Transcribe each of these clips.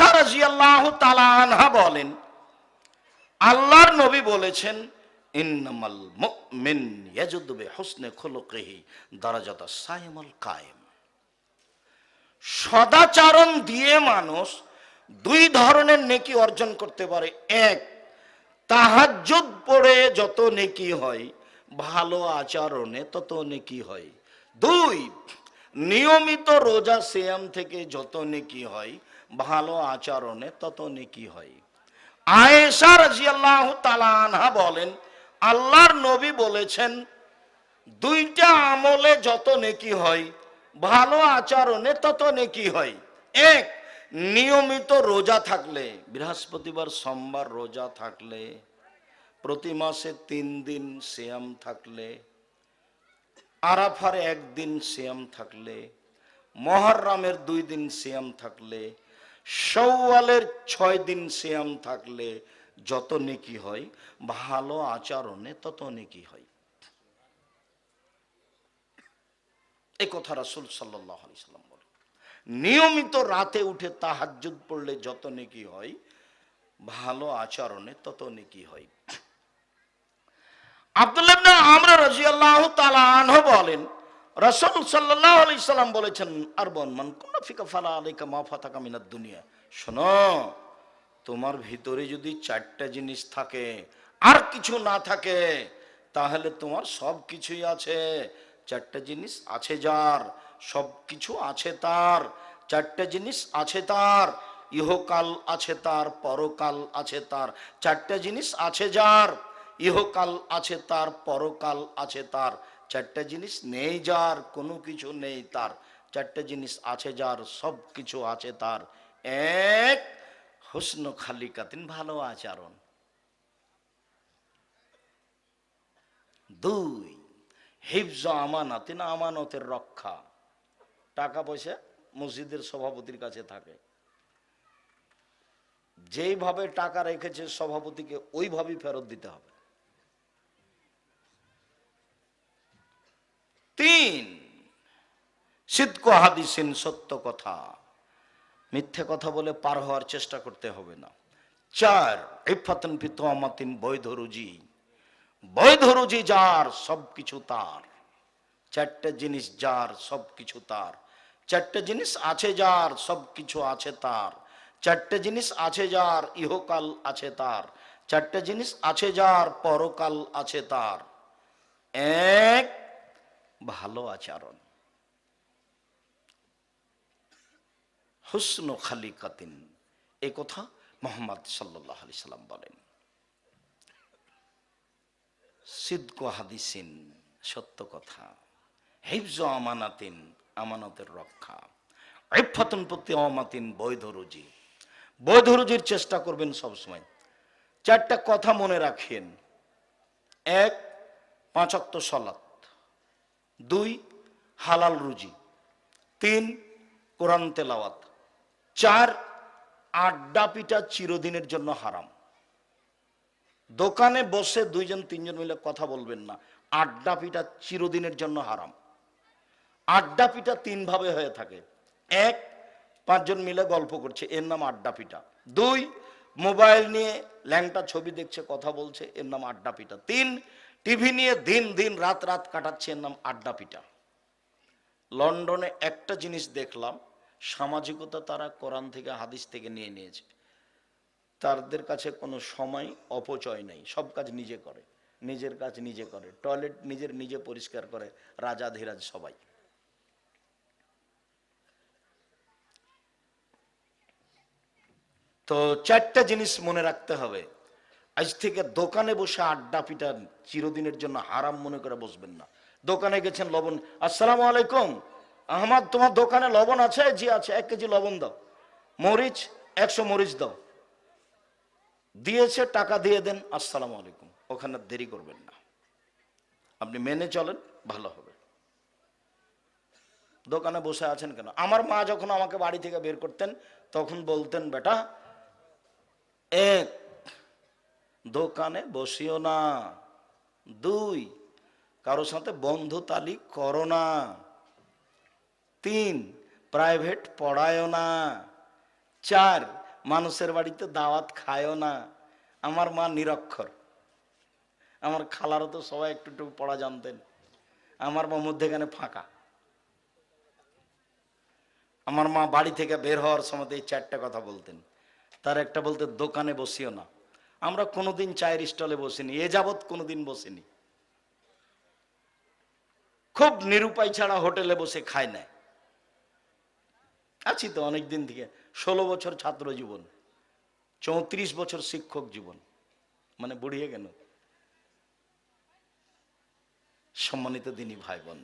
আয়েশা রাজিয়াল্লাহু তাআলা আনহা বলেন, আল্লাহর নবী বলেছেন, ইন্নামাল মুমিন ইয়াজুদু বিহুসনি খুলুকিহি দারাজাতা সাইমুল কায়েম। সদাচরণ দিয়ে মানুষ দুই ধরনের নেকি অর্জন করতে পারে। এক, তাহাজ্জুদ পড়ে যত নেকি হয়, ভালো আচরণে তত নেকি হয়। দুই, নিয়মিত রোজা সিয়াম থেকে যত নেকি হয় ভালো আচরণে তত নেকি হয়। আয়েশা রাজিয়াল্লাহু তাআলা আনহা বলেন, আল্লাহর নবী বলেছেন, দুইটা আমলে যত নেকি হয়, ভালো আচরণে তত নেকি হয়। এক, নিয়মিত রোজা থাকলে, বৃহস্পতিবার, সোমবার রোজা থাকলে, প্রতি মাসে তিন দিন শ্যাম থাকলে, আরাফার একদিন শ্যাম থাকলে মহররামের দুই দিন শ্যাম থাকলে সৌওয়ালের ছয় দিন শ্যাম থাকলে যত নেকি হয়, ভালো আচরণে তত নেকি হয়। এই কথা রাসুল সাল্লাম বলে নিয়মিত রাতে উঠে তাহাজ্জুদ পড়লে যত নেকি হয়, ভালো আচরণে তত নেকি হয়। আব্দুল্লাহ আমর রাদিয়াল্লাহু তাআলা আনহু বলেন রাসূল সাল্লাল্লাহু আলাইহি সাল্লাম বলেছেন আর বন মান কোন ফিকা ফালা আলাইকা মা ফাতাকা মিনাদ দুনিয়া। শোনো, তোমার ভিতরে যদি চারটা জিনিস থাকে, আর কিছু না থাকে, তাহলে তোমার সব কিছুই আছে। চারটা জিনিস আছে যার, সব কিছু আছে তার। চারটা জিনিস আছে তার, ইহকাল আছে তার, পরকাল আছে তার। চারটা জিনিস আছে যার, ইহকাল আছে তার, পরকাল আছে তার। চারটা জিনিস নেই যার, কোনো কিছু নেই তার। চারটা জিনিস আছে যার, সব কিছু আছে তার। এক, হুসন খালিকাতিন ভালো আচরণ। দুই, হিফজ আমানাতিন, আমানতের রক্ষা। টাকা পয়সা মসজিদের সভাপতির কাছে থাকে। যেইভাবে টাকা রেখেছে সভাপতিকে, ওইভাবেই ফেরত দিতে হবে। তিন। সিদ্ধ হাদিসিন সত্য কথা। মিথ্যে কথা বলে পার হওয়ার চেষ্টা করতে হবে না। চার ইফাতন পিতামাতিন বৈধ রুজি। বৈধ রুজি যার সব কিছু তার। চারটে জিনিস যার সব কিছু তার। চারটে জিনিস আছে যার সব কিছু আছে তার। চারটে জিনিস আছে যার, ইহকাল আছে তার। চারটে জিনিস আছে যার, পরকাল আছে তার। এক ভালো আচরণ। হুসন খালিকাতিন এই কথা মোহাম্মদ সাল্লাহ আলি সাল্লাম বলেন। সিদ্ধ হাদিসিন, সত্য কথা। হিফজ আমানাতিন, আমানতের রক্ষা। ইফাতুন প্রতি অমাতিন, বৈধ রুজি। বৈধ রুজির চেষ্টা করবেন সবসময়। চারটা কথা মনে রাখেন। এক পাঁচক্ত সলাত দুই, হালাল রুজি। তিন, কোরআন তেলাওয়াত। চার, আড্ডা পিঠা চিরদিনের জন্য হারাম। দোকানে বসে দুইজন, তিনজন মিলে কথা বলবেন না। আড্ডা পিঠা চিরদিনের জন্য হারাম। আড্ডা পিঠা তিন ভাবে হয়ে থাকে। এক, পাঁচজন মিলে গল্প করছে, এর নাম আড্ডা পিঠা। দুই, মোবাইল নিয়ে ল্যাংটা ছবি দেখছে, কথা বলছে, এর নাম আড্ডা পিঠা। তিন টিভি নিয়ে দিন দিন, রাত রাত কাটাচ্ছে এর নাম আড্ডা পিঠা লন্ডনে একটা জিনিস দেখলাম, সামাজিকতা তারা কোরআন থেকে হাদিস থেকে নিয়ে নিয়েছে। তাদের কাছে কোনো সময় অপচয় নেই, সব কাজ নিজে করে, নিজের কাজ নিজে করে, টয়লেট নিজের নিজে পরিষ্কার করে, রাজা ধীরাজ সবাই। তো চারটা জিনিস মনে রাখতে হবে। আজ থেকে দোকানে বসে আড্ডা পিটা চিরদিনের জন্য হারাম মনে করে বসবেন না। দোকানে গেছেন লবণ। আসসালামু আলাইকুম। আহমদ, তোমার দোকানে লবণ আছে? জি, আছে। এক কেজি লবণ দাও। মরিচ, একশো মরিচ দাও। দিয়েছে, টাকা দিয়ে দেন। আসসালামু আলাইকুম। ওখানে দেরি করবেন না। আপনি মেনে চলেন, ভালো হবে। দোকানে বসে আছেন কেন? আমার মা যখন আমাকে বাড়ি থেকে বের করতেন, তখন বলতেন, বেটা এক দোকানে বসিও না। দুই কারোর সাথে বন্ধু তালি করো না। তিন, প্রাইভেট পড়ায়ও না। চার, মানুষের বাড়িতে দাওয়াত খায়ও না। আমার মা নিরক্ষর। আমার খালারও তো সবাই একটু একটু পড়া জানতেন। আমার মা মধ্যেখানে ফাঁকা। আমার মা বাড়ি থেকে বের হওয়ার সময় এই চারটা কথা বলতেন। তার একটা বলতে দোকানে বসিও না। আমরা কোনোদিন চায়ের স্টলে বসিনি, এ যাবৎ কোনোদিন বসিনি। খুব নিরুপায় ছাড়া হোটেলে বসে খায় না আছি তো অনেক দিন থেকে, ষোলো বছর ছাত্র জীবন, চৌত্রিশ বছর শিক্ষক জীবন মানে বুড়িয়ে গেল। সম্মানিত দিনী ভাই বোন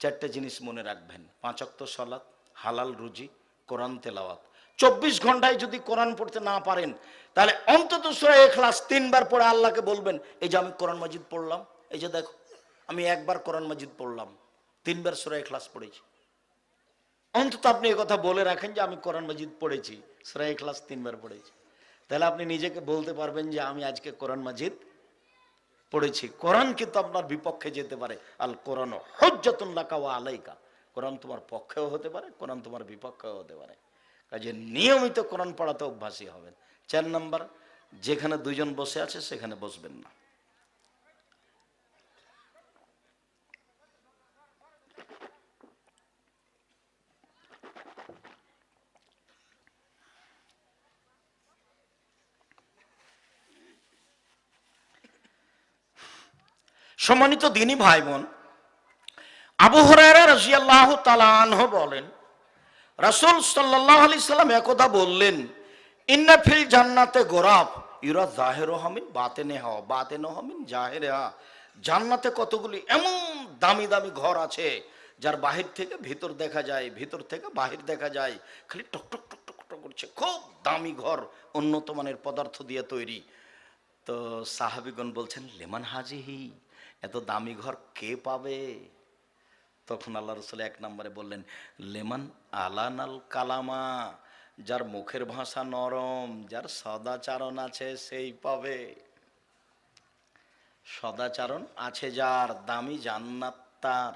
চারটে জিনিস মনে রাখবেন পাঁচক্ত সলাৎ হালাল রুজি, কোরআন তেলাওয়াত। চব্বিশ ঘন্টায় যদি কোরআন পড়তে না পারেন, তাহলে অন্তত সুরা এখলাস তিনবার পড়ে আল্লাহকে বলবেন, এই যে আমি কোরআন মাজিদ পড়লাম, এই যে দেখো, আমি একবার কোরআন মাজিদ পড়লাম, তিনবার সুরা এখলাস পড়েছি। অন্তত আপনি এই কথা বলে রাখেন যে, আমি কোরআন মাজিদ পড়েছি, সুরা এখলাস তিনবার পড়েছি। তাহলে আপনি নিজেকে বলতে পারবেন যে, আমি আজকে কোরআন মাজিদ পড়েছি। কোরআন কিন্তু আপনার বিপক্ষে যেতে পারে। আল কোরআন হজ্জাতুল্লাকা ও আলাইকা। কোরআন তোমার পক্ষেও হতে পারে, কোরআন তোমার বিপক্ষেও হতে পারে। কাজে নিয়মিত কোরআন পড়াতে অভ্যাসী হবেন। চার নাম্বার, যেখানে দুইজন বসে আছে, সেখানে বসবেন না। সম্মানিত দিনী ভাই বোন, আবু হরাইরা রাজিয়াল্লাহ তালানহ বলেন রাসূল সাল্লাহ আলি সাল্লাম একদা বললেন, ইন্না ফিল জান্নাতে গোরাব, ইরা জাহের হামিন, বাতেনে হওয়া বাতেন হামিন, জাহেরে জান্নাতে কতগুলি এমন দামি দামি ঘর আছে, যার বাহির থেকে ভিতর দেখা যায়, ভিতর থেকে বাহির দেখা যায়, খালি টক টক টক টক টক করছে। খুব দামি ঘর, উন্নত মানের পদার্থ দিয়ে তৈরি। তো সাহাবিগণ বলছেন, লেমান হাজিহি, এত দামি ঘর কে পাবে? তখন আল্লাহ রসুল এক নম্বরে বললেন, লেমান আলানাল কালামা, যার মুখের ভাষা নরম, যার সদাচারণ আছে সেই পাবে। সদাচারণ আছে যার, দামি জান্নাত তার।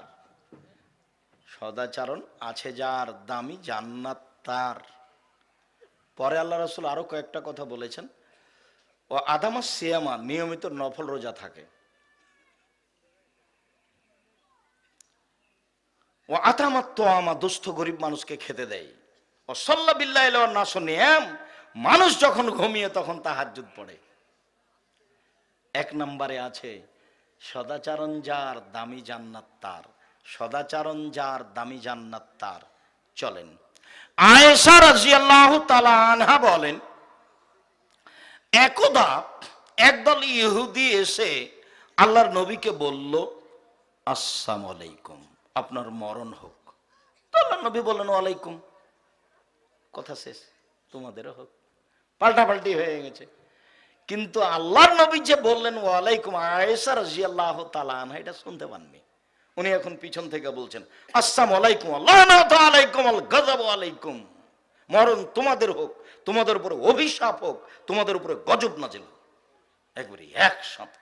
সদাচারণ আছে যার, দামি জান্নাত তার। পরে আল্লাহ রসুল আরও কয়েকটা কথা বলেছেন। ও আদামা সিয়ামা নিয়মিত নফল রোজা থাকে। ও আতামাত তো আমা দুস্থ গরিব মানুষকে খেতে দেয়। ও সল্লা বিল্লাহ নাস নিয়াম, মানুষ যখন ঘুমিয়ে তখন তাহাজ্জুদ পড়ে। এক নম্বরে আছে, সদাচারণ যার দামি জান্নাত তার, সদাচারণ যার দামি জান্নাত তার, চলেন। আয়েশা রাজিয়াল্লাহু তাআলা আনহা বলেন, একদা একদল ইহুদি এসে আল্লাহর নবীকে বলল, আসসালামু আলাইকুম। আপনার মরণ হোক। তো আল্লাহ নবী বললেন, ওয়ালাইকুম। কথা শেষ, তোমাদেরও হোক। পাল্টাপাল্টি হয়ে গেছে। কিন্তু আল্লাহর নবী যে বললেন, ওয়ালাইকুম আয়েশা রাজিয়াল্লাহ তালান এটা শুনতে পাননি। উনি এখন পিছন থেকে বলছেন, আসসালামু আলাইকুম আলাইকুম আল গজব আলাইকুম। মরণ তোমাদের হোক, তোমাদের উপরে অভিশাপ হোক, তোমাদের উপরে গজব নাজিল হোক। একবারে একসাথে।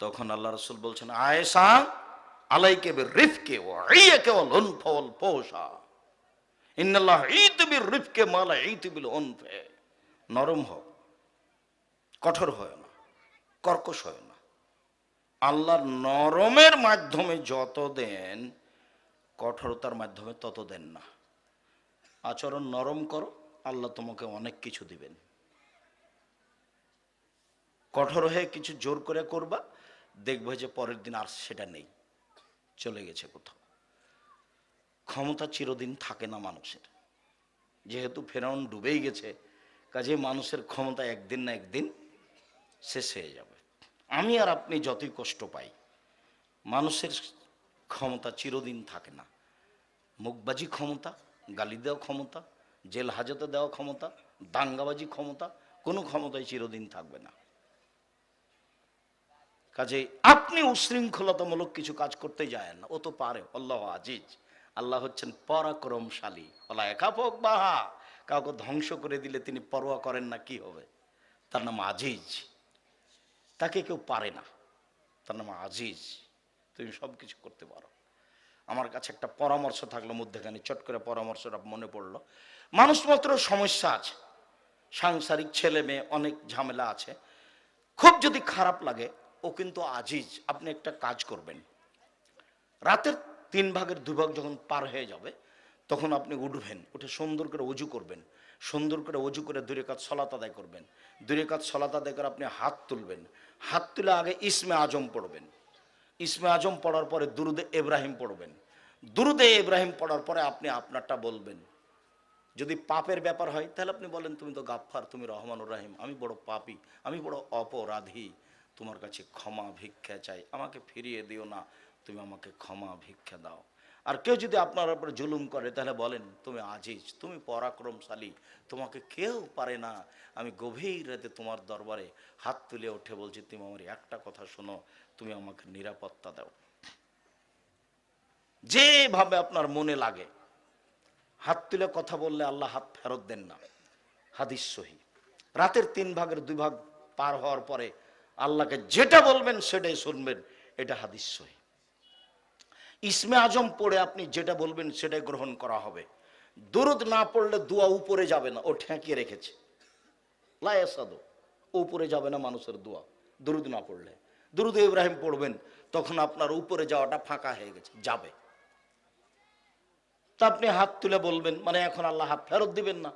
তখন আল্লাহ রসুল বলছেন, আয়েশা আলাইকে বে রিফকে ও ইয়েকে ওল উনফল পোষা। ইন্নাল্লাহ ইতবির রিফকে মালা ইতবিল উনফে। নরম হোক কঠোর হয় না, কর্কশ হয় না। আল্লাহর নরমের মাধ্যমে যত দেন, কঠোরতার মাধ্যমে তত দেন না। আচরণ নরম করো, আল্লাহ তোমাকে অনেক কিছু দিবেন। কঠোর হয়ে কিছু জোর করে করবা, দেখবে যে পরের দিন আর সেটা নেই। চলে গেছে কোথাও। ক্ষমতা চিরদিন থাকে না মানুষের। যেহেতু ফেরাউন ডুবেই গেছে, কাজে মানুষের ক্ষমতা একদিন না একদিন শেষ হয়ে যাবে। আমি আর আপনি যতই কষ্ট পাই, মানুষের ক্ষমতা চিরদিন থাকে না। মুখবাজি ক্ষমতা, গালি দেওয়া ক্ষমতা জেল হাজতে দেওয়া ক্ষমতা, দাঙ্গাবাজি ক্ষমতা, কোনো ক্ষমতাই চিরদিন থাকবে না। কাজে আপনি উশৃঙ্খলতামূলক কিছু কাজ করতে যায় না। ও তো পারে আল্লাহ আজিজ। আল্লাহ হচ্ছেন পরাক্রমশালী। আল্লাহ একা হোক বাহা। কাউকে ধ্বংস করে দিলে তিনি পরোয়া করেন না, কি হবে? তার নাম আজিজ। তাকে কেউ পারে না। তার নাম আজিজ। তুমি সব কিছু করতে পারো। আমার কাছে একটা পরামর্শ থাকল মধ্যেখানে চট করে পরামর্শটা মনে পড়ল। মানুষ মাত্র সমস্যা আছে। সাংসারিক ছেলে মেয়ে অনেক ঝামেলা আছে। খুব যদি খারাপ লাগে ও কিন্তু আজিজ, আপনি একটা কাজ করবেন। রাতের তিন ভাগের দুই ভাগ যখন পার হয়ে যাবে, তখন আপনি উঠবেন, উঠে সুন্দর করে অজু করবেন। সুন্দর করে অজু করে দূরে কাজ সলাত আদায় করবেন। দূরে কাজ সলাত আদায় করে আপনি হাত তুলবেন। হাত তুলে আগে ইসমে আজম পড়বেন। ইসমে আজম পড়ার পরে দুরুদে ইব্রাহিম পড়বেন। দুরুদে ইব্রাহিম পড়ার পরে আপনি আপনারটা বলবেন। যদি পাপের ব্যাপার হয়, তাহলে আপনি বলেন, তুমি তো গাফফার, তুমি রহমানুর রাহিম, আমি বড় পাপি, আমি বড় অপরাধী। তোমার কাছে ক্ষমা ভিক্ষা চাই। আমাকে ফিরিয়ে দিও না, তুমি আমাকে ক্ষমা ভিক্ষা দাও। আর কেউ যদি আপনার উপরে জুলুম করে, তাহলে বলেন, তুমি আজিজ, তুমি পরাক্রমশালী, তোমাকে কেউ পারে না। আমি গভীর রাতে তোমার দরবারে হাত তুলে উঠে বলছি, তুমি আমার একটা কথা শোনো, তুমি আমাকে নিরাপত্তা দাও। যেভাবে আপনার মনে লাগে, হাত তুলে কথা বললে আল্লাহ হাত ফেরত দেন না। হাদিস সহি। রাতের তিন ভাগের দুই ভাগ পার হওয়ার পরে আল্লাহকে যেটা বলবেন সেটাই শুনবেন, এটা হাদিস সহি। ইসমে আজম পড়ে আপনি যেটা বলবেন সেটাই গ্রহণ করা হবে। দুরুদ না পড়লে দুয়া উপরে যাবে না, ও ঠেকিয়ে রেখেছে। লায়াসাদো উপরে যাবে না মানুষের দোয়া, দুরুদ না পড়লে। দুরুদ ইব্রাহিম পড়বেন, তখন আপনার উপরে যাওয়াটা ফাঁকা হয়ে গেছে, যাবে। তা আপনি হাত তুলে বলবেন মানে এখন আল্লাহ হাত ফেরত দিবেন না।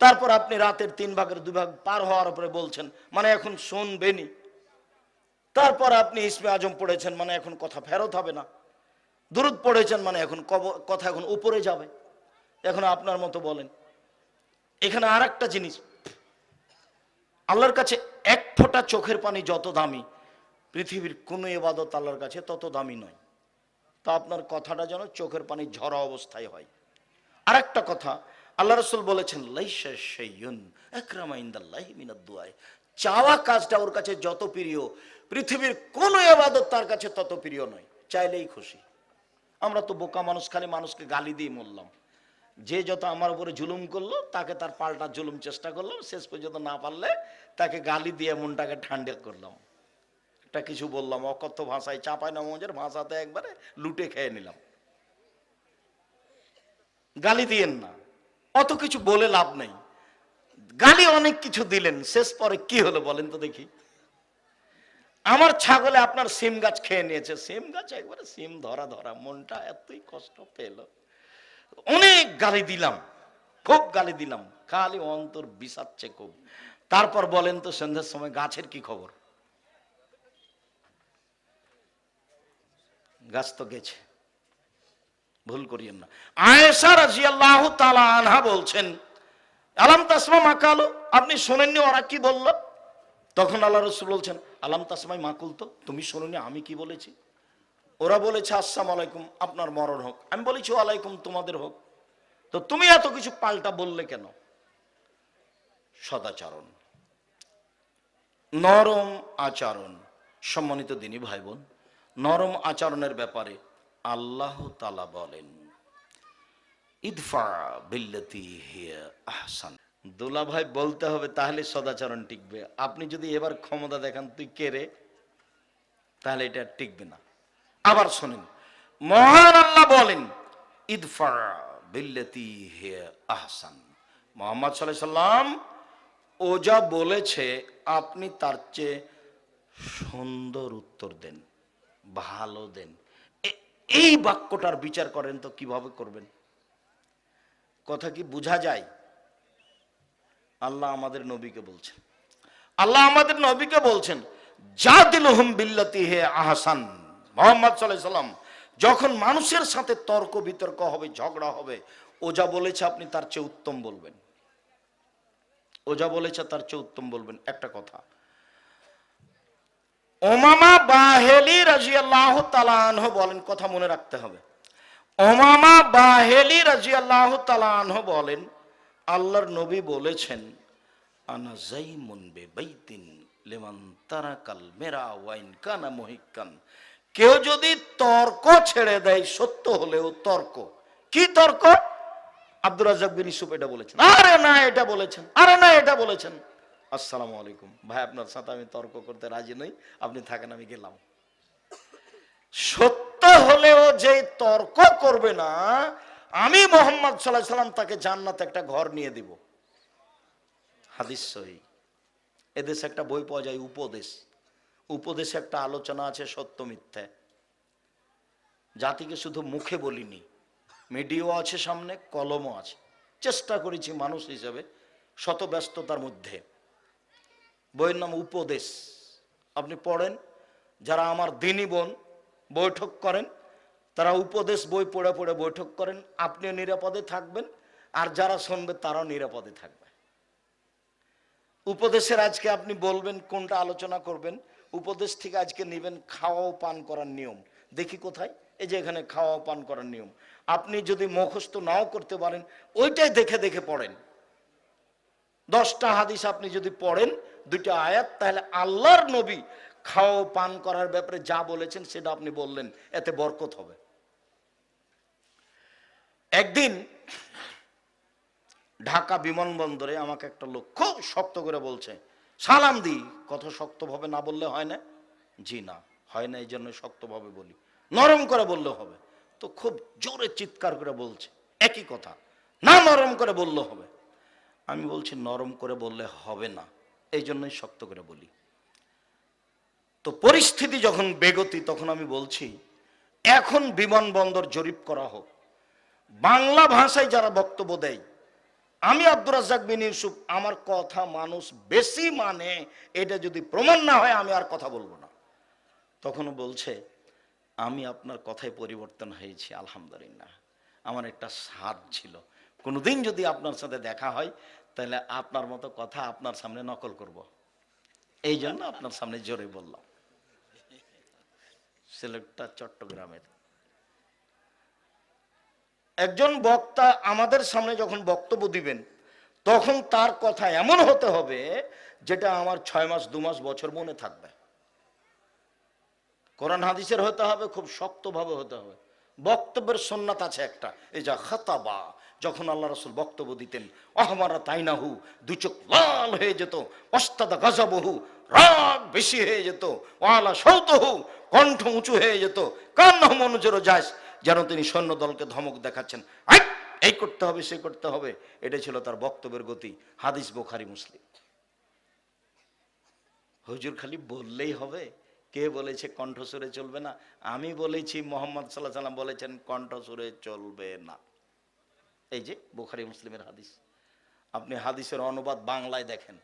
তারপর আপনি রাতের তিন ভাগের দুই ভাগ পার হওয়ার পরে বলছেন মানে এখন শুনবেনি তারপর আপনি ইসমে আজম পড়েছেন মানে এখন কথা ফেরত হবে না। দুরুদ পড়েছেন মানে এখন কথা এখন উপরে যাবে। এখন আপনার মতো বলেন। এখানে আর একটা জিনিস, আল্লাহর কাছে এক ফোঁটা চোখের পানি যত দামি, পৃথিবীর কোনো এবাদত আল্লাহর কাছে তত দামি নয়। তা আপনার কথাটা যেন চোখের পানি ঝরা অবস্থায় হয়। আর একটা কথা আল্লাহ রসুল বলেছেন, লাইসা শাইয়ুন, আকরামা ইনদাল্লাহি মিনাদ দুআয় চাওয়া কাজটা ওর কাছে যত প্রিয়, পৃথিবীর কোনো এবাদত তার কাছে তত প্রিয় নয়, চাইলেই খুশি। আমরা তো বোকা মানুষ, খালি মানুষকে গালি দিয়ে মরলাম। যে যত আমার উপরে জুলুম করল, তাকে তার পাল্টা জুলুম চেষ্টা করলাম, শেষ পর্যন্ত না পারলে তাকে গালি দিয়ে মনটাকে ঠান্ডা করলাম। একটা কিছু বললাম, অকথ্য ভাষায় চাপাই না মজের ভাষাতে একবারে লুটে খেয়ে নিলাম। গালি দিয়েন না। অত কিছু বলে লাভ নেই। গালি অনেক কিছু দিলেন, শেষ পরে কি হলো বলেন তো দেখি। আমার ছাগলে আপনার সিম গাছ খেয়ে নিয়েছে, সিম গাছ একবারে সিম ধরা ধরা, মনটা এতই কষ্ট পেল। অনেক গালি দিলাম, খুব গালি দিলাম, খালি অন্তর বিষাচ্ছে খুব। তারপর বলেন তো সন্ধ্যার সময় গাছের কি খবর? গাছ তো গেছে। ভুল করিয়েন না। আয়েশা রাজিয়াল্লাহু তাআলা আনহা বলছেন, আলাম তাসমা মাকালো আপনি শোনেননি, ওরা কি বলল? তখন আল্লাহ রসুল বলছেন, আলাম তাসমাই মাকুল তো তুমি শোনোনি, আমি কি বলেছি? ওরা বলেছে, আসসালাম আলাইকুম, আপনার মরণ হোক। আমি বলেছি আলাইকুম তোমাদের হোক। তো তুমি এত কিছু পাল্টা বললে কেন? সদাচরণ। নরম আচরণ। সম্মানিত দিনী ভাই বোন, নরম আচরণের ব্যাপারে আল্লাহ তালা বলেন, ইদফা বিল্লতি আহসান। দুলা ভাই বলতে হবে, তাহলে সদাচরণ টিকবে। আপনি যদি এবার ক্ষমতা দেখান, তুই কে রে? তাহলে এটা টিকবে না। আবার শোনেন, মহান আল্লাহ বলেন, ইদফা বিল্লতি আহসান। মোহাম্মদ সাল্লাম ও যা বলেছে, আপনি তার চেয়ে সুন্দর উত্তর দেন, ভালো দেন। এই বাক্যটার বিচার করেন তো কীভাবে করবেন? কথা কি বোঝা যায়? আল্লাহ আমাদের নবীকে বলছেন। আল্লাহ আমাদের নবীকে বলছেন যা দিল হুম বিল্লাতি হে আহসান। মোহাম্মদ সাল্লাম, যখন মানুষের সাথে তর্ক বিতর্ক হবে, ঝগড়া হবে ও যা বলেছে আপনি তার চেয়ে উত্তম বলবেন। ও যা বলেছে তার চেয়ে উত্তম বলবেন, একটা কথা। ওমামা বাহেলি রাজিয়াল্লাহ তালানহ বলেন, কথা মনে রাখতে হবে। ওমামা বাহেলি রাজিয়াল্লাহ তালানহ বলেন, আল্লাহর নবী বলেছেন, আনা জাইমুন বে বাইতিন লেমান তারাকাল মেরা ওয়াইন কানা মহিকান কেউ যদি তর্ক ছেড়ে দেয়, সত্য হলেও তর্ক। কি তর্ক? আব্দুর রাজাক বিন ইসুফ এটা বলেছেন। আরে না, এটা বলেছেন। আরে না, এটা বলেছেন। আসসালামু আলাইকুম। ভাই, আপনার সাথে আমি তর্ক করতে রাজি নই, আপনি থাকেন, আমি গেলাম। সত্য হলেও যে তর্ক করবে না, আমি মোহাম্মদ সাল্লাহ সাল্লাম তাকে জান্নাতে একটা ঘর নিয়ে দিব। হাদিস সহি। এদেশে একটা বই পাওয়া যায়, উপদেশ। উপদেশে একটা আলোচনা আছে, সত্য মিথ্যে। জাতিকে শুধু মুখে বলিনি, মিডিয়াও আছে সামনে, কলমও আছে। চেষ্টা করেছি মানুষ হিসেবে শত ব্যস্ততার মধ্যে। বইয়ের নাম উপদেশ। আপনি পড়েন, যারা আমার দিনী বোন বৈঠক করেন, তারা উপদেশ বই পড়ে পড়ে বৈঠক করেন, আপনিও নিরাপদে থাকবেন, আর যারা শুনবে তারাও নিরাপদে থাকবে। উপদেশের আজকে আপনি বলবেন, কোনটা আলোচনা করবেন? উপদেশ থেকে আজকে নেবেন খাওয়া ও পান করার নিয়ম। দেখি কোথায়? এই যে এখানে খাওয়া পান করার নিয়ম। আপনি যদি মুখস্থ নাও করতে পারেন, ওইটাই দেখে দেখে পড়েন। দশটা হাদিস আপনি যদি পড়েন দুইটা আয়াত, তাহলে আল্লাহর নবী খাওয়া পান করার ব্যাপারে যা বলেছেন সেটা আপনি বললেন, এতে বরকত হবে। একদিন ঢাকা বিমানবন্দরে আমাকে একটা লোক খুব শক্ত করে বলছে, সালাম দি। কত শক্তভাবে না বললে হয় না? জি না, হয় না এই জন্য শক্তভাবে বলি। নরম করে বললে হবে। তো খুব জোরে চিৎকার করে বলছে, একই কথা, না নরম করে বললে হবে। আমি বলছি, নরম করে বললে হবে না। এই জন্যই শক্ত করে বলি। তো পরিস্থিতি যখন বেগতি, তখন আমি বলছি, এখন বিমানবন্দর জরিপ করা হোক। বাংলা ভাষায় যারা বক্তব্য দেয়, আমি আব্দুর রাজ্জাক বিন ইউসুফ, আমার কথা মানুষ বেশি মানে এটা যদি প্রমাণ না হয়, আমি আর কথা বলব না। তখন বলছে, আমি আপনার কথায় পরিবর্তন হয়েছি, আলহামদুলিল্লাহ। আমার একটা স্বাদ ছিল। কোনোদিন যদি আপনার সাথে দেখা হয় তাহলে আপনার মতো কথা আপনার সামনে নকল করব। এই জন্য আপনার সামনে জোরে বললাম। সিলেটটা চট্টগ্রামের। একজন বক্তা আমাদের সামনে যখন বক্তব্য দিবেন, তখন তার কথা এমন হতে হবে যেটা আমার ছয় মাস, দু মাস, বছর মনে থাকবে। কোরআন হাদিসের হতে হবে, খুব শক্তভাবে হতে হবে। বক্তব্যের সন্ন্যাত আছে একটা, এই যা খাতাবা। যখন আল্লাহ রসুল বক্তব্য দিতেন, অহমারা তাইনাহু দু চোখ লাল হয়ে যেত অস্তাদা গজাবহু রাগ বেশি হয়ে যেত, ওয়ালা সৌতহু কণ্ঠ উঁচু হয়ে যেত কান্না মনোজের যাস যেন তিনি সৈন্য দলকে ধমক দেখাচ্ছেন এই করতে হবে, সে করতে হবে এটা ছিল তার বক্তব্যের গতি, হাদিস বোখারি, মুসলিম। হুজুর খালি বললেই হবে, কে বলেছে কণ্ঠসুরে চলবে না? আমি বলেছি, মোহাম্মদ সাল্লাহ সাল্লাম বলেছেন কণ্ঠসুরে চলবে না। এই যে বোখারি মুসলিমের হাদিস। আপনি হাদিসের অনুবাদ বাংলায় দেখেন।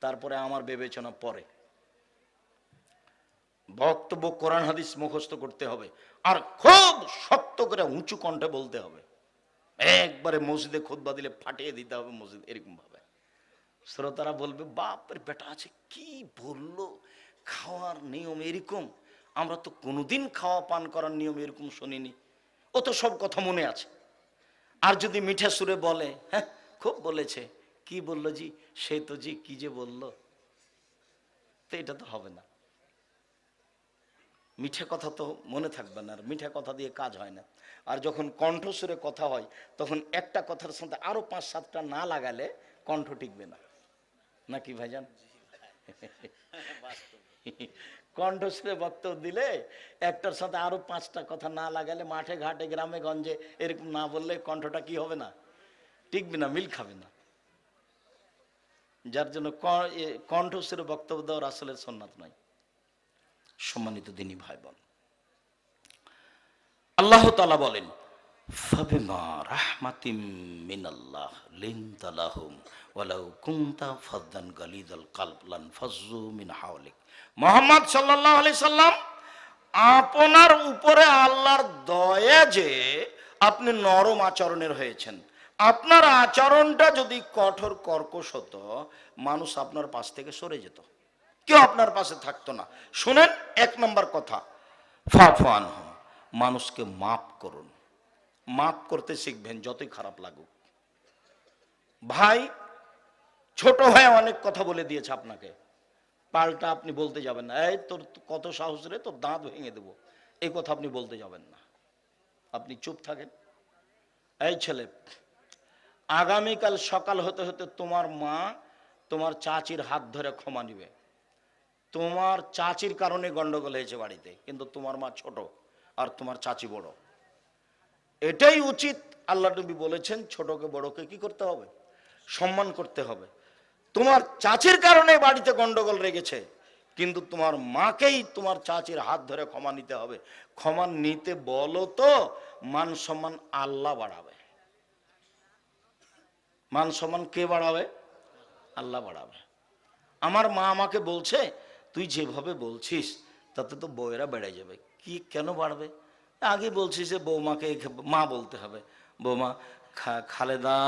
তারপরে আমার বিবেচনা পরে। বক্তব্য, কোরআন হাদিস মুখস্থ করতে হবে। আর খুব শক্ত করে উঁচু কণ্ঠে বলতে হবে। একবারে মসজিদে খোদবা দিলে ফাটিয়ে দিতে হবে মসজিদ এরকম ভাবে শ্রোতারা বলবে, বাপের বেটা আছে, কি বলল? খাওয়ার নিয়ম এরকম? আমরা তো কোনোদিন খাওয়া পান করার নিয়ম এরকম শুনিনি। ও তো সব কথা মনে আছে। আর যদি মিঠা সুরে বলে হ্যাঁ খুব বলেছে। কি বলল জি? সে তো জি কি যে বলল? তো এটা তো হবে না। মিঠে কথা তো মনে থাকবে না আর মিঠে কথা দিয়ে কাজ হয় না। আর যখন কণ্ঠস্বরে কথা হয় তখন একটা কথার সাথে আরও পাঁচ সাতটা না লাগালে কণ্ঠ টিকবে না। নাকি ভাইজান? কণ্ঠস্বরে বক্তব্য দিলে একটার সাথে আরও পাঁচটা কথা না লাগালে মাঠে, ঘাটে, গ্রামে, গঞ্জে এরকম না বললে কণ্ঠটা কি হবে না? টিকবে না, মিল খাবে না। যার জন্য কণ্ঠস্বরে বক্তব্য দেওয়ার আসলে সন্ন্যাত নয়। সম্মানিত দিনী ভাই বোন আল্লাহ তালা বলেন, ফাবিমা রাহমাতিম মিনাল্লাহ মিন হাওলিক। মুহাম্মদ সাল্লাল্লাহু আলি সাল্লাম, আপনার উপরে আল্লাহর দয়া যে আপনি নরম আচরণের হয়েছেন। আপনার আচরণটা যদি কঠোর, কর্কশ হতো, মানুষ আপনার পাশ থেকে সরে যেত। কেউ আপনার পাশে থাকতো না। শুনেন এক নম্বর কথা ফাফান মানুষকে মাপ করুন। মাপ করতে শিখবেন, যতই খারাপ লাগুক। ভাই, ছোট ভাই অনেক কথা বলে দিয়েছে আপনাকে। পাল্টা আপনি বলতে যাবেন না। এই তোর কত সাহস রে, তোর দাঁত ভেঙে দেবো। এই কথা আপনি বলতে যাবেন না। আপনি চুপ থাকেন। এই ছেলে, আগামীকাল সকাল হতে হতে তোমার মা তোমার চাচির হাত ধরে ক্ষমা নিবে। তোমার চাচির কারণে গন্ডগোল হয়েছে বাড়িতে, কিন্তু তোমার মা ছোট আর তোমার চাচি বড়। এটাই উচিত আল্লাহ নবী বলেছেন, ছোটকে বড়কে কি করতে হবে? সম্মান করতে হবে। তোমার চাচির কারণে বাড়িতে গন্ডগোল রেগেছে, কিন্তু তোমার মাকেই তোমার চাচির হাত ধরে ক্ষমা নিতে হবে। ক্ষমা নিতে বলো তো, মান সম্মান আল্লাহ বাড়াবে। মান সম্মান কে বাড়াবে? আল্লাহ বাড়াবে। আমার মা আমাকে বলছে, তুই যেভাবে বলছিস, তাতে তো বউয়েরা বেড়ে যাবে। কি, কেন বাড়বে? আগে বলছিস যে বৌমাকে মা বলতে হবে। বৌমা খালেদা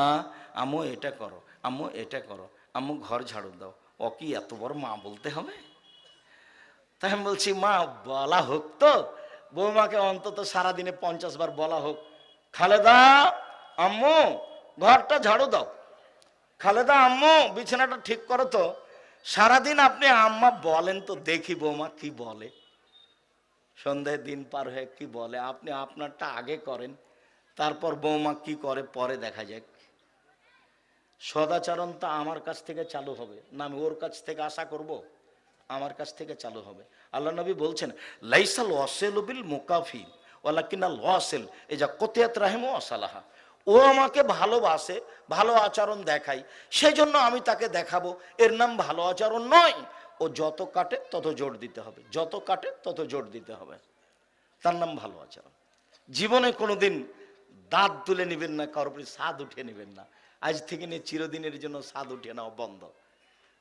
আম্মু এটা করো আম্মু এটা করো। আম্মু ঘর ঝাড়ু দাও ও কি এত বড় মা বলতে হবে তাই আমি বলছি মা বলা হোক তো বৌমাকে অন্তত সারাদিনে পঞ্চাশ বার বলা হোক খালেদা আম্মু ঘরটা ঝাড়ু দাও খালেদা আম্মু বিছানাটা ঠিক করো তো সারাদিন আপনি আম্মা বলেন তো দেখি বৌমা কি বলে সন্ধ্যায় দিন পার হয়ে কি বলে আপনি আপনারটা আগে করেন তারপর বৌমা কি করে পরে দেখা যাক সদাচরণ তো আমার কাছ থেকে চালু হবে না আমি ওর কাছ থেকে আশা করব, আমার কাছ থেকে চালু হবে। আল্লাহ নবী বলছেন, লাইসাল ওয়াসেল বিল মুকাফি ওলা কিনা লসেল এই যা কোতিয়াত রাহেম অসালাহা ও আমাকে ভালোবাসে, ভালো আচরণ দেখায় সেই জন্য আমি তাকে দেখাবো। এর নাম ভালো আচরণ নয়, ও যত কাটে তত জোর দিতে হবে, যত কাটে তত জোর দিতে হবে। তার নাম ভালো আচরণ। জীবনে কোনোদিন দাঁত তুলে নেবেন না, কারোর স্বাদ উঠিয়ে নেবেন না। আজ থেকে নিয়ে চিরদিনের জন্য স্বাদ উঠিয়ে নেওয়া বন্ধ।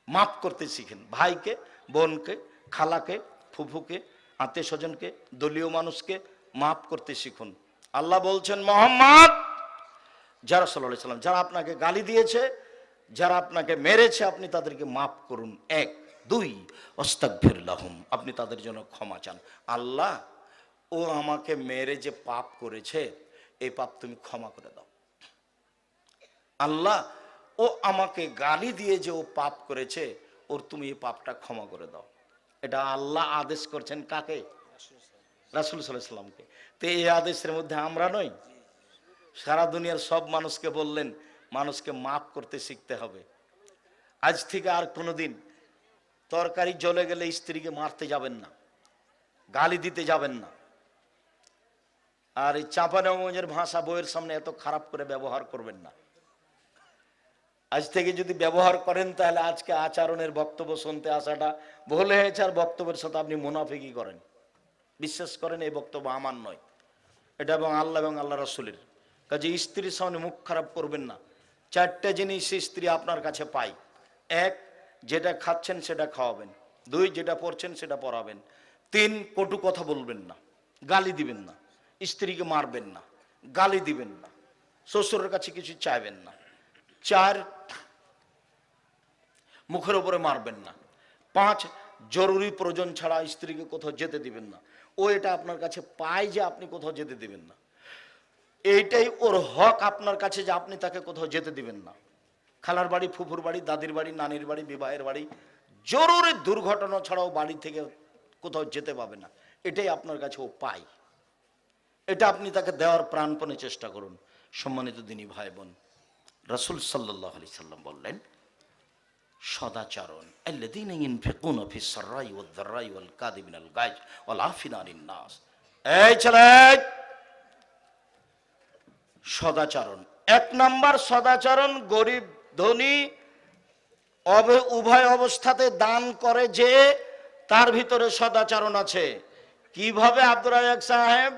মাফ করতে শিখেন। ভাইকে, বোনকে, খালাকে, ফুফুকে আত্মীয় স্বজনকে দলীয় মানুষকে মাফ করতে শিখুন। আল্লাহ বলছেন, মোহাম্মদ! যারা সাল্লাহ সাল্লাম, যারা আপনাকে গালি দিয়েছে, যারা আপনাকে মেরেছে, আপনি তাদেরকে মাফ করুন। এক, দুই অস্তাকফিরলাহুম আপনি তাদের জন্য ক্ষমা চান। আল্লাহ, ও আমাকে মেরে যে পাপ করেছে, এই পাপ তুমি ক্ষমা করে দাও। আল্লাহ, ও আমাকে গালি দিয়ে যে ও পাপ করেছে, ওর তুমি এই পাপটা ক্ষমা করে দাও। এটা আল্লাহ আদেশ করছেন কাকে? রাসুল সাল্লামকে। তো এই আদেশের মধ্যে আমরা নই। সারা দুনিয়ার সব মানুষকে বললেন, মানুষকে মাফ করতে শিখতে হবে। আজ থেকে আর কোনোদিন তরকারি জ্বলে গেলে স্ত্রীকে মারতে যাবেন না, গালি দিতে যাবেন না। আর এই চাঁপানগঞ্জের ভাষা বইয়ের সামনে এত খারাপ করে ব্যবহার করবেন না। আজ থেকে যদি ব্যবহার করেন, তাহলে আজকে আচরণের বক্তব্য শুনতে আসাটা ভুল হয়েছে, আর বক্তব্যের সাথে আপনি মুনাফিকি করেন। বিশ্বাস করেন, এই বক্তব্য আমার নয়। এটা এবং আল্লাহ এবং আল্লাহ রসুলের। কাজে স্ত্রীর সামনে মুখ খারাপ করবেন না। চারটে জিনিস স্ত্রী আপনার কাছে পাই এক, যেটা খাচ্ছেন সেটা খাওয়াবেন। দুই, যেটা পড়ছেন সেটা পড়াবেন তিন, কটু কথা বলবেন না। গালি দিবেন না। স্ত্রীকে মারবেন না। গালি দিবেন না। শ্বশুরের কাছে কিছু চাইবেন না। চার মুখের উপরে মারবেন না। পাঁচ, জরুরি প্রয়োজন ছাড়া স্ত্রীকে কোথাও যেতে দিবেন না। ও এটা আপনার কাছে পায় যে আপনি কোথাও যেতে দিবেন না। এইটাই ওর হক আপনার কাছে যে আপনি তাকে কোথাও যেতে দিবেন না। খালার বাড়ি, ফুফুর বাড়ি, দাদির বাড়ি, নানির বাড়ি, বিবাহের বাড়ি, জরুরি দুর্ঘটনা ছাড়াও বাড়ি থেকে কোথাও যেতে পাবে না। এটাই আপনার কাছে ও পায়। এটা আপনি তাকে দেওয়ার প্রাণপণে চেষ্টা করুন। সম্মানিত দিনী ভাই বোন, রসুল সাল্লাহ আলি সাল্লাম বললেন সদাচরণ। সদাচরণ। এক নাম্বার সদাচরণ, গরিব ধনী উভয় অবস্থাতে দান করে যে তার ভিতরে সদাচরণ আছে। কীভাবে আব্দুর সাহেব?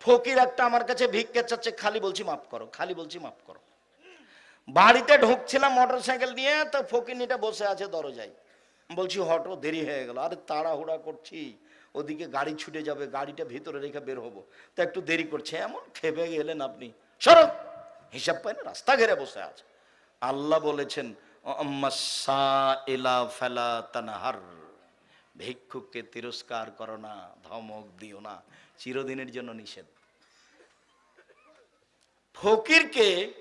ফকির একটা আমার কাছে ভিক্ষে চাচ্ছে, খালি বলছি মাফ করো, খালি বলছি মাফ করো। বাড়িতে ঢুকছিলাম মোটর সাইকেল নিয়ে তো ফকিরনিটা বসে আছে দরজায়। বলছি, হটো, দেরি হয়ে গেল। আরে তাড়াহুড়া করছি। ওদিকে গাড়ি ছুটে যাবে, গাড়িটা ভিতরে রেখে বের হব। তো একটু দেরি করছে। এমন খেপে গেলেন আপনি। সরব হিসাব পাই না রাস্তা ঘেরে বসে আছে। আল্লাহ বলেছেন "অম্মাসা ইলা ফেলা তানাহার। ভিক্ষুককে তিরস্কার করো না, ধমক দিও না। চিরদিনের জন্য নিষেধ। ফকিরকে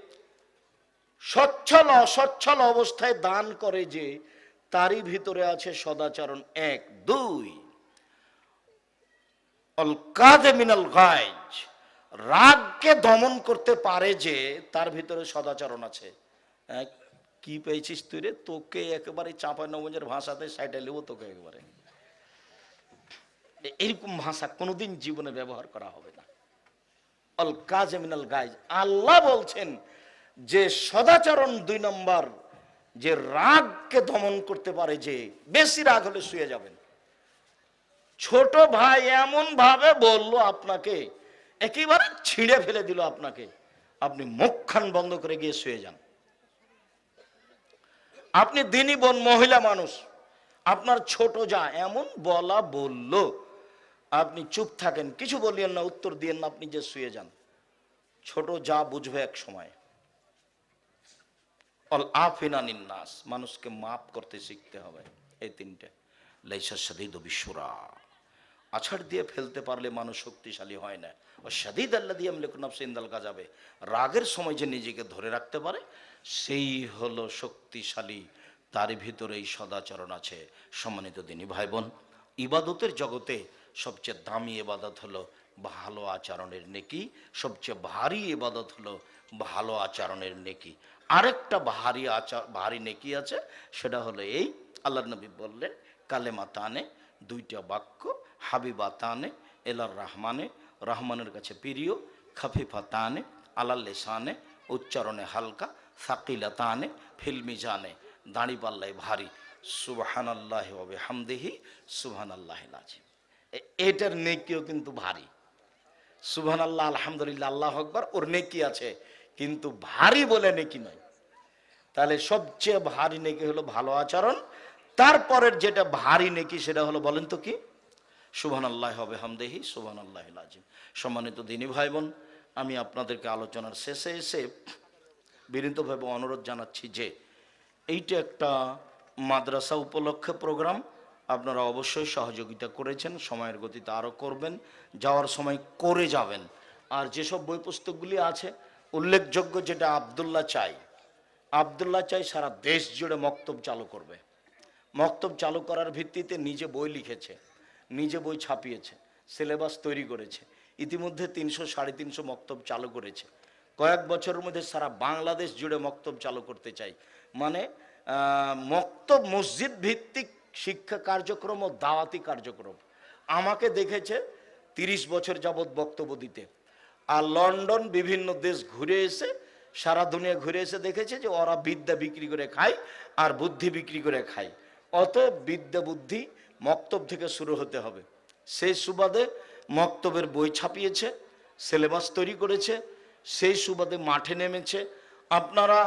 সচ্ছল অসচ্ছল অবস্থায় দান করে যে তারই ভিতরে আছে সদাচরণ এক দুই। মিনাল গাইজ রাগকে দমন করতে পারে যে তার ভিতরে সদাচরণ আছে। হ্যাঁ, কি পেয়েছিস তুই রে? তোকে একেবারে চাঁপাই নবঞ্জের ভাষাতে সাইডে নেব তোকে একেবারে। এ- এরকম ভাষা কোনোদিন জীবনে ব্যবহার করা হবে না। অল কাজ মিনাল গাইজ আল্লাহ বলছেন যে সদাচরণ দুই নম্বর, যে রাগকে দমন করতে পারে যে, বেশি রাগ হলে শুয়ে যাবেন। ছোট ভাই এমন ভাবে বলল আপনাকে, একেবারে ছিঁড়ে ফেলে দিল আপনাকে, আপনি মুখখান বন্ধ করে গিয়ে শুয়ে যান। আপনি দিনী বোন মহিলা মানুষ, আপনার ছোট যা, এমন বলা বলল, আপনি চুপ থাকেন, কিছু বলিয়েন না, উত্তর দিয়েন না, আপনি যে শুয়ে যান। ছোট যা বুঝবে এক সময়। অল নাস মানুষকে মাফ করতে শিখতে হবে। এই তিনটে। লেসা সাদিদ বিশ্বরা আছাড় দিয়ে ফেলতে পারলে মানুষ শক্তিশালী হয় না। ও সাদিদ আল্লাহ দিয়ে আমলে নফসিন্দাল যাবে রাগের সময় যে নিজেকে ধরে রাখতে পারে, সেই হলো শক্তিশালী। তার ভিতরে এই সদাচরণ আছে। সম্মানিত দিনী ভাই বোন ইবাদতের জগতে সবচেয়ে দামি ইবাদত হলো ভালো আচরণের নেকি। সবচেয়ে ভারী ইবাদত হলো ভালো আচরণের নেকি। আরেকটা ভারী আচার, ভারী নেকি আছে, সেটা হলো এই আল্লাহ নবী বললেন, কালেমা তানে, দুইটা বাক্য, হাবিবা তানে, এলার রহমানে, রহমানের কাছে প্রিয়, খাফিফা তানে, আলাল লেসানে, উচ্চারণে হালকা, সাকিলা তানে ফিল্মি জানে দাঁড়ি পাল্লায় ভারী সুবহান আল্লাহ হবে হামদেহি সুবহান আল্লাহ আজিম এটার নেকিও কিন্তু ভারী। সুবহান আল্লাহ আলহামদুলিল্লাহ, আল্লাহ আকবর, ওর নেকি আছে। কিন্তু ভারী বলে নেকি নয়। তাহলে সবচেয়ে ভারী নেকি হলো ভালো আচরণ। তারপরের যেটা ভারী নেকি সেটা হলো বলেন তো কি? সুবহান আল্লাহ হবে হামদেহি সুবহান আল্লাহ আজিম সম্মানিত দিনী ভাই বোন আমি আপনাদেরকে আলোচনার শেষে এসে বিনীতভাবে অনুরোধ জানাচ্ছি যে এইটা একটা মাদ্রাসা উপলক্ষে প্রোগ্রাম। আপনারা অবশ্যই সহযোগিতা করেছেন, সময়ের গতিতে আরও করবেন, যাওয়ার সময় করে যাবেন। আর যেসব বই পুস্তকগুলি আছে উল্লেখযোগ্য যেটা আবদুল্লাহ চাই। আবদুল্লাহ চাই সারা দেশ জুড়ে মক্তব চালু করবে। মক্তব চালু করার ভিত্তিতে নিজে বই লিখেছে, নিজে বই ছাপিয়েছে, সিলেবাস তৈরি করেছে। ইতিমধ্যে তিনশো সাড়ে তিনশো মক্তব চালু করেছে। কয়েক বছরের মধ্যে সারা বাংলাদেশ জুড়ে মক্তব চালু করতে চাই। মানে মক্তব মসজিদ ভিত্তিক শিক্ষা কার্যক্রম ও দাওয়াতি কার্যক্রম। আমাকে দেখেছে তিরিশ বছর যাবৎ বক্তব্য দিতে। আর লন্ডন বিভিন্ন দেশ ঘুরে এসে, সারা দুনিয়া ঘুরে এসে দেখেছে যে ওরা বিদ্যা বিক্রি করে খায় আর বুদ্ধি বিক্রি করে খায়। অত বিদ্যা বুদ্ধি মক্তব থেকে শুরু হতে হবে। সেই সুবাদে মক্তবের বই ছাপিয়েছে, সিলেবাস তৈরি করেছে, সেই সুবাদে মাঠে নেমেছে। আপনারা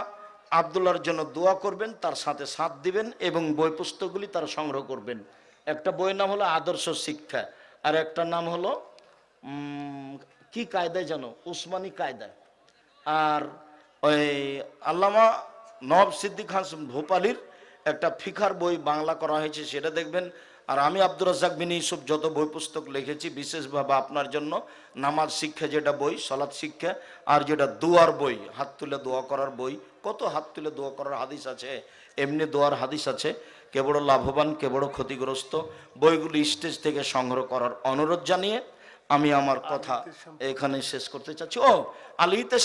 আবদুল্লার জন্য দোয়া করবেন, তার সাথে সাথ দিবেন এবং বই পুস্তকগুলি তারা সংগ্রহ করবেন। একটা বইয়ের নাম হলো আদর্শ শিক্ষা, আর একটা নাম হলো কি কায়দায় জানো? উসমানী কায়দায়। আর ওই আল্লামা নব সিদ্দিক খান ভোপালির একটা ফিখার বই বাংলা করা হয়েছে, সেটা দেখবেন। আর আমি আব্দুর রাজ্জাক বিন ইউসুফ যত বই পুস্তক লিখেছি, বিশেষভাবে আপনার জন্য, নামাজ শিক্ষা যেটা বই সলাৎ শিক্ষা, আর যেটা দোয়ার বই, হাত তুলে দোয়া করার বই, কত হাত তুলে দোয়া করার হাদিস আছে, এমনি দোয়ার হাদিস আছে। কে বড় লাভবান, কে বড় ক্ষতিগ্রস্ত, বইগুলি স্টেজ থেকে সংগ্রহ করার অনুরোধ জানিয়ে আমি আমার কথা এখানে শেষ করতে চাচ্ছি। ও আলিতে